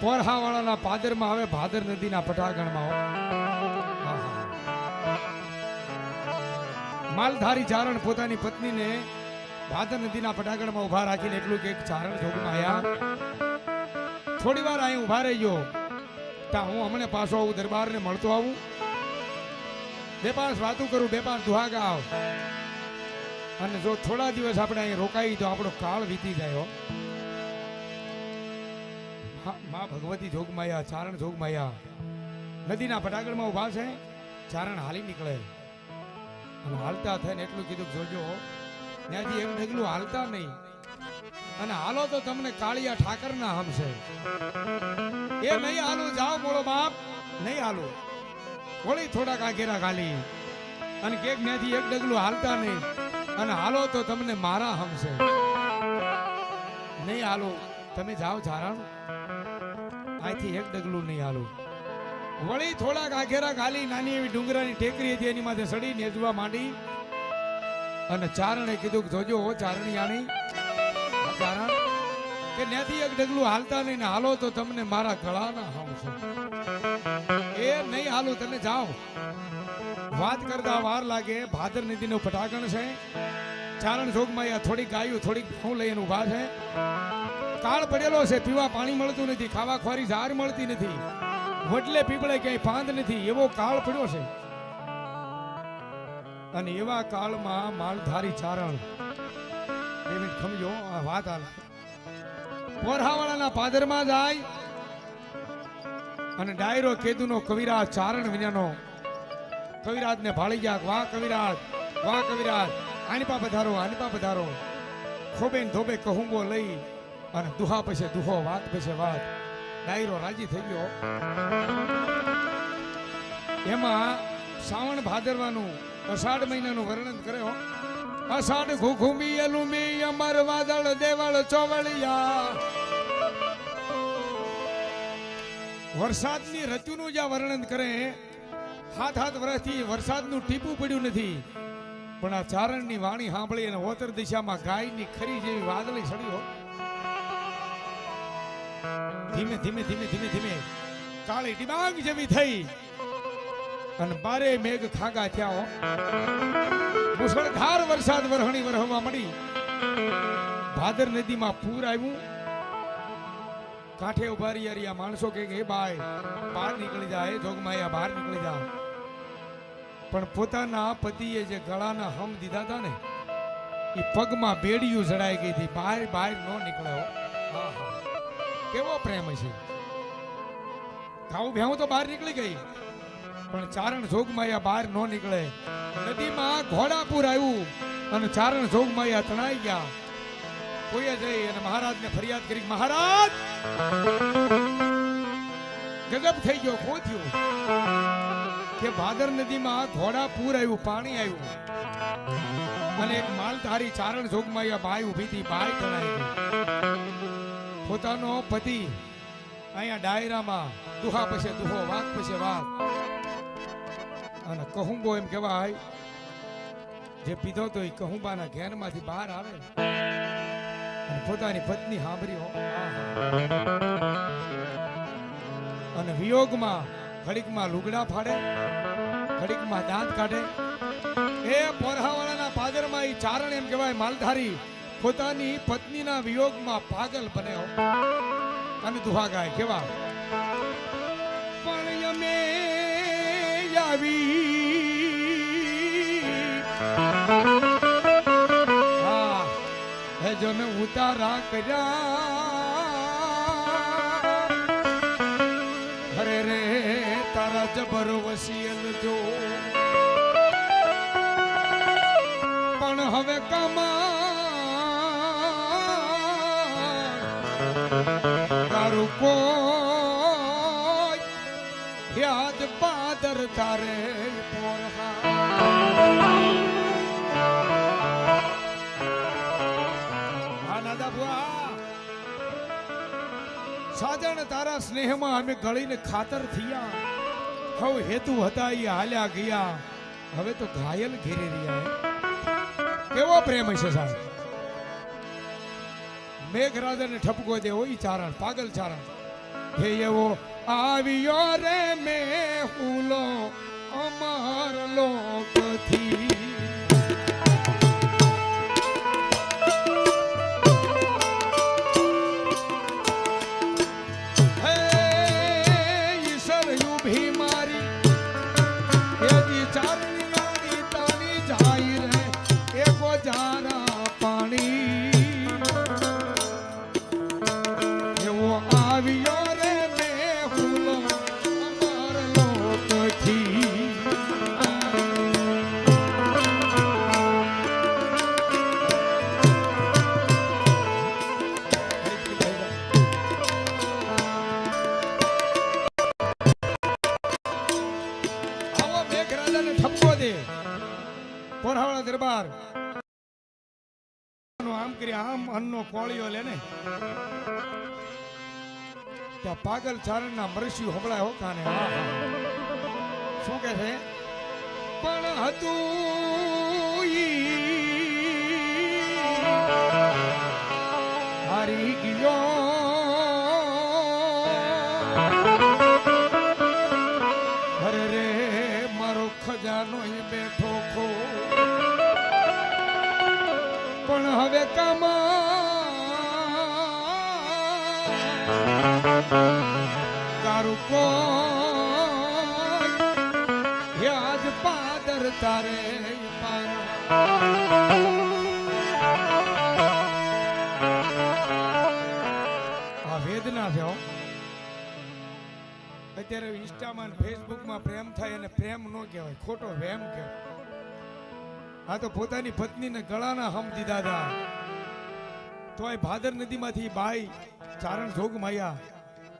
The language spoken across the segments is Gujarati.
પોરહાવાળાના પાદરમાં આવે, ભાદર નદીના પટાગણમાં. માલધારી ચારણ પોતાની પત્નીને ભાદર નદીના પટાગણમાં ઊભા રાખીને એટલું કે ચારણ જોગમાં આવ્યા થોડી વાર અહીં ઊભા રહીજો ત્યાં હું હમણાં પાછો આવું, દરબારને મળતો આવું. બે પાંચ વાતું કરું, બે પાંચ દુહા ગાવ અને જો થોડા દિવસ આપણે અહીં રોકાઈ તો આપણો કાળ વીતી જાય માં ભગવતી જોગમાયા, ચારણ જોગમાયા. નદીના પટાગળમાં ઊભા છે, ચારણ હાલી નીકળે. અને હાલતા થઈને એટલું કીધું જોજો, ત્યાંથી એમ ડગલું હાલતા નહીં. અને હાલો તો તમને કાળિયા ઠાકરના હમશે એ નહીં હાલો, જાઓ મોળો બાપ, નહીં હાલો. વળી થોડાક આગેરા ખાલી અને કેક ત્યાંથી એક ડગલું હાલતા નહીં. અને હાલો તો તમને મારા હમશે નહીં હાલો, તમે જાઓ ચારણ અહીંથી એક ડગલું નહીં હાલું. વળી થોડાક આઘેરા ખાલી નાની એવી ડુંગરાની ટેકરી હતી એની માથે સડી નેજવા માંડી. અને ચારણે કીધું કે જોજો ચારણી આણી ચારણ કે ત્યાંથી એક ડગલું હાલતા નહીં ને હાલો તો તમને મારા ગળાના હમશે એ નહીં હાલું તમે જાઓ. વાત કરતા વાર લાગે ભાદર નદીનું પટાકણ છે. ચારણ જોગમાં થોડીક ગાયું થોડીક ઘઉં લઈને ઊભા છે. કાળ પડેલો છે, પીવા પાણી મળતું નથી ખાવા ખોરી ઝાર મળતી નથી, વડલે પીપળે ક્યાંય પાંદ નથી, એવો કાળ પડ્યો છે. અને એવા કાળમાં માલધારી ચારણ. એવી ખમજો આ વાત આ પોરહાવાળાના પાદરમાં જાય અને ડાયરો કેદુનો કવિરાજ, ચારણ વિનાનો. કવિરાજને ભાળી ગયા વાહ કવિરાજ વાહ કવિરાજ આનીપા પધારો આનીપા પધારો ખોબે ધોબે કહુંબો લઈ અને દુહા પછી દુહો, વાત પછી વાત. ડાયરો રાજી થઈ ગયો. એમાં શ્રાવણ ભાદરવાનું અષાઢ મહિનાનું વર્ણન કર્યો અષાઢ ઘુઘુમી, અલુમી, અમર, વાદળ, દેવળ, ચોવળિયા. વરસાદની ઋતુનું જ્યાં વર્ણન કરે. હાથ હાથ વર્ષથી વરસાદનું ટીપું પડ્યું નથી. પણ આ ચારણની વાણી સાંભળી અને ઓતર દિશામાં ગાયની ખરી જેવી વાદળી સડ્યો ધીમે ધીમે ધીમે ધીમે ધીમે. કાળી ડિબાંગ જેવી થઈ. અને બારે મેઘ ખાગા થયા મુસળધાર વરસાદ વરહણી વરહવા મળી ભાદર નદીમાં પૂર આવ્યું. કાંઠે ઊભા રહ્યા માણસો કે, હે બાય, બહાર નીકળી જાય જોગમાયા, બહાર નીકળી જા. પણ પોતાના પતિએ જે ગળાના હમ દીધા હતા ને, એ પગમાં બેડિયું જડાઈ ગઈ હતી. બહાર બહાર ન નીકળ્યો આહા. કેવો પ્રેમ છે? ખાવું ભેવું તો બહાર નીકળી ગઈ. પણ ચારણ જોગમાયા બહાર ન નીકળે. નદીમાં ઘોડાપુર આવ્યું અને ચારણ જોગમાયા તણાઈ ગયા. કોઈએ જઈ અને મહારાજને ફરિયાદ કરી, મહારાજ! ગજબ થઈ ગયો. ખો થયું? કે ભાદર નદીમાં ઘોડાપુર આવ્યું, પાણી આવ્યું. અને એક માલધારી ચારણ જોગમાં બાઈ ઊભી હતી, બાઈ તણાઈ ગઈ. પોતાનો પતિ. અહીંયા ડાયરામાં દુહા પછી દુહો વાત પછી વાત અને કહુંબો એમ કહેવાય. જે પીધો તો એ કહુંબાના ઘેરમાંથી બહાર આવે. અને પોતાની પત્ની સાંભળી અને વિયોગમાં ઘડીકમાં લુગડા ફાડે, ઘડીકમાં દાંત કાઢે. એ પોરહાવાળાના પાદરમાં એ ચારણ એમ કહેવાય, માલધારી. પોતાની પત્નીના વિયોગમાં પાગલ બને અને દુહા ગાય કેવા? પણ અમે આવી હા જો ને ઉતારા કર્યા. હરે રે, તારા જબર વસિયલ જો પણ હવે કમા તારું કોઈ યાદ પાદર તારે સાજણ તારા સ્નેહમાં અમે ગળીને ખાતર થયા. હવે હેતુ હતા એ હાલ્યા ગયા. હવે તો ઘાયલ ઘેરી રહ્યા. કેવો પ્રેમ છે સાહેબ? મેઘરાજાને ઠપકો દેવો ઈ ચારણ, પાગલ ચારણ. હે એવો, આવ્યો રે મેં હુલો, અમાર લોકથી આમ કરી આમ અન્નો કોળીઓ લે ને ત્યાં પાગલ ચારણ ના મરસ્યુ હમણાં હો કાને? શું કે છે? પણ હતું તારે આ વેદના છે અત્યારે ઇન્સ્ટામાં ફેસબુકમાં પ્રેમ થાય અને પ્રેમ ન કહેવાય, ખોટો વેમ કહેવાય. આ તો પોતાની પત્નીને ગળાના હમ દીધા હતા. તોય ભાદર નદીમાંથી બાઈ ચારણ જોગ માયા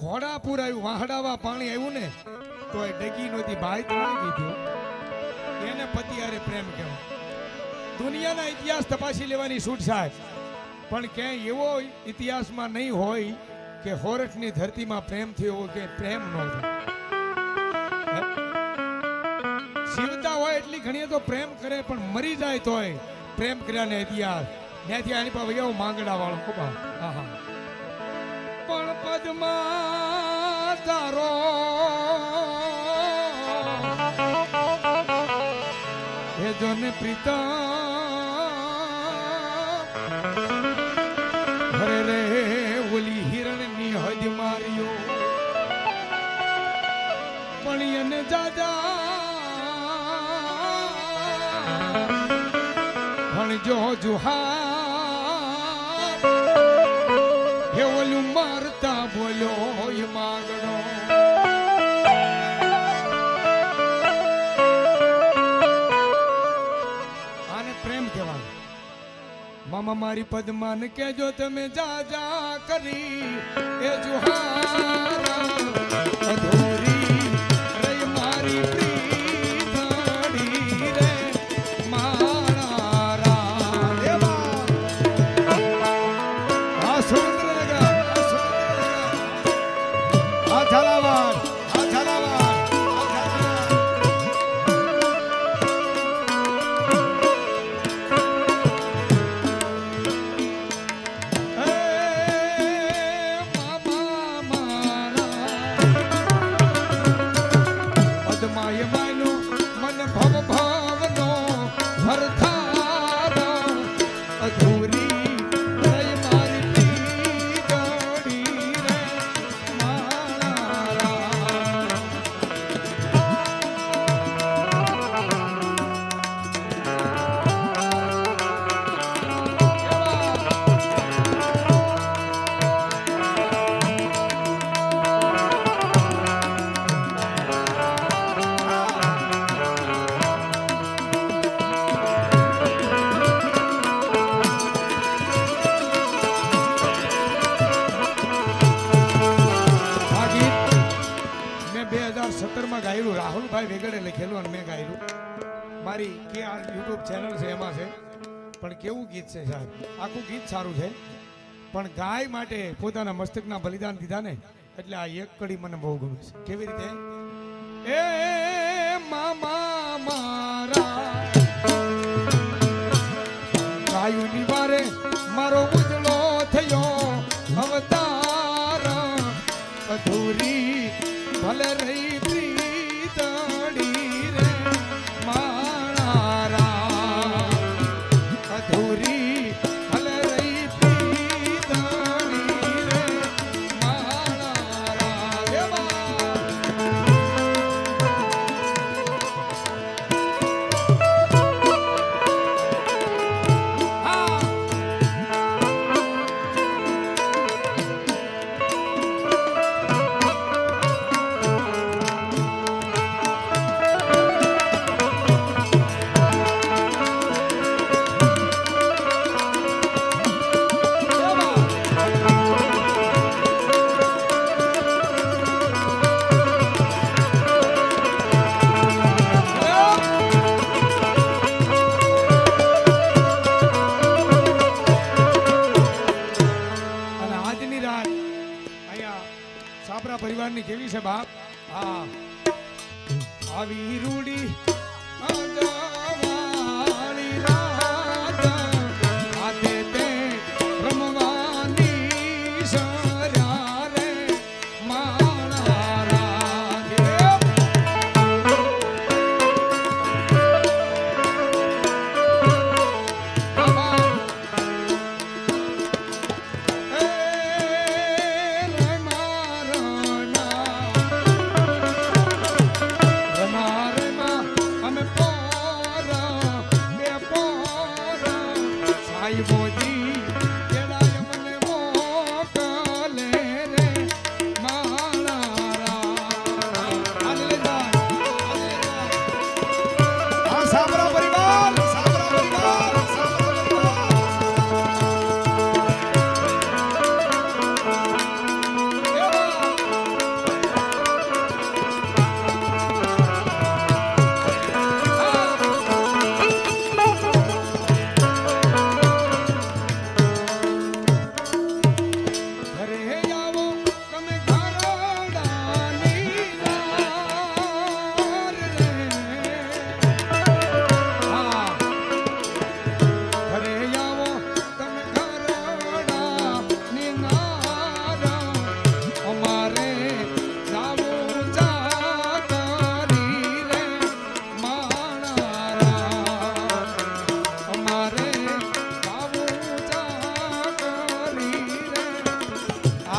ઘોડાપુર આવ્યું, વાહડાવા પાણી આવ્યું ને તોય ડગી નહોતી બાઈ તો કીધું એને પતિ અરે પ્રેમ કહેવાય. દુનિયાના ઇતિહાસ તપાસી લેવાની છૂટ સાહેબ. પણ ક્યાંય એવો ઇતિહાસમાં નહીં હોય કે હોરઠની ધરતીમાં પ્રેમ થયો કે પ્રેમ ન થયો. જીવતા હોય એટલી ઘણી તો પ્રેમ કરે, પણ મરી જાય તોય પ્રેમ કર્યાને ઇતિહાસ. ત્યાંથી આની પાસે એવો માંગડા વાળો ખોબા હા પણ પદમાં તારો હે જોને પ્રીતમ હરે રે ઓલી હિરણની હદ માર્યો. પણ એને જાજા. ભણજો જુહાર. મામા મારી પદ્માન કેજો તમે જા જા કરી એ જુહારા. યુટ્યુબ ચેનલ છે, એમાં છે. પણ કેવું ગીત છે સાહેબ? આખું ગીત સારું છે. પણ ગાય માટે પોતાના મસ્તકના બલિદાન દીધા ને, એટલે આ એક કડી મને બહુ ગમે છે. કેવી રીતે? એ મામા મારા. ગાયુની વારે મારો ઉજળો થયો અવતાર. અધૂરી ભલે રહી આવી રૂડી અજવાળી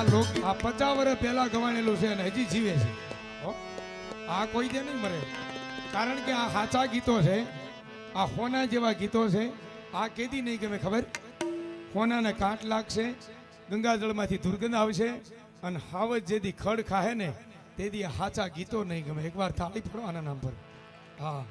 આ લોક આ પચાસ વર્ષ પહેલા ગવાણેલું છે અને હજી જીવે છે. આ કોઈ દે નહીં મરે. કારણ કે આ સાચા ગીતો છે, આ હોના જેવા ગીતો છે, આ કેદી નહીં ગમે ખબર? હોનાને કાંટ લાગશે, ગંગાજળમાંથી દુર્ગંધ આવશે અને હાવજ જેદી ખડ ખાહે ને તેથી સાચા ગીતો નહીં ગમે. એકવાર થાળી ફોડો આના નામ પર. હા.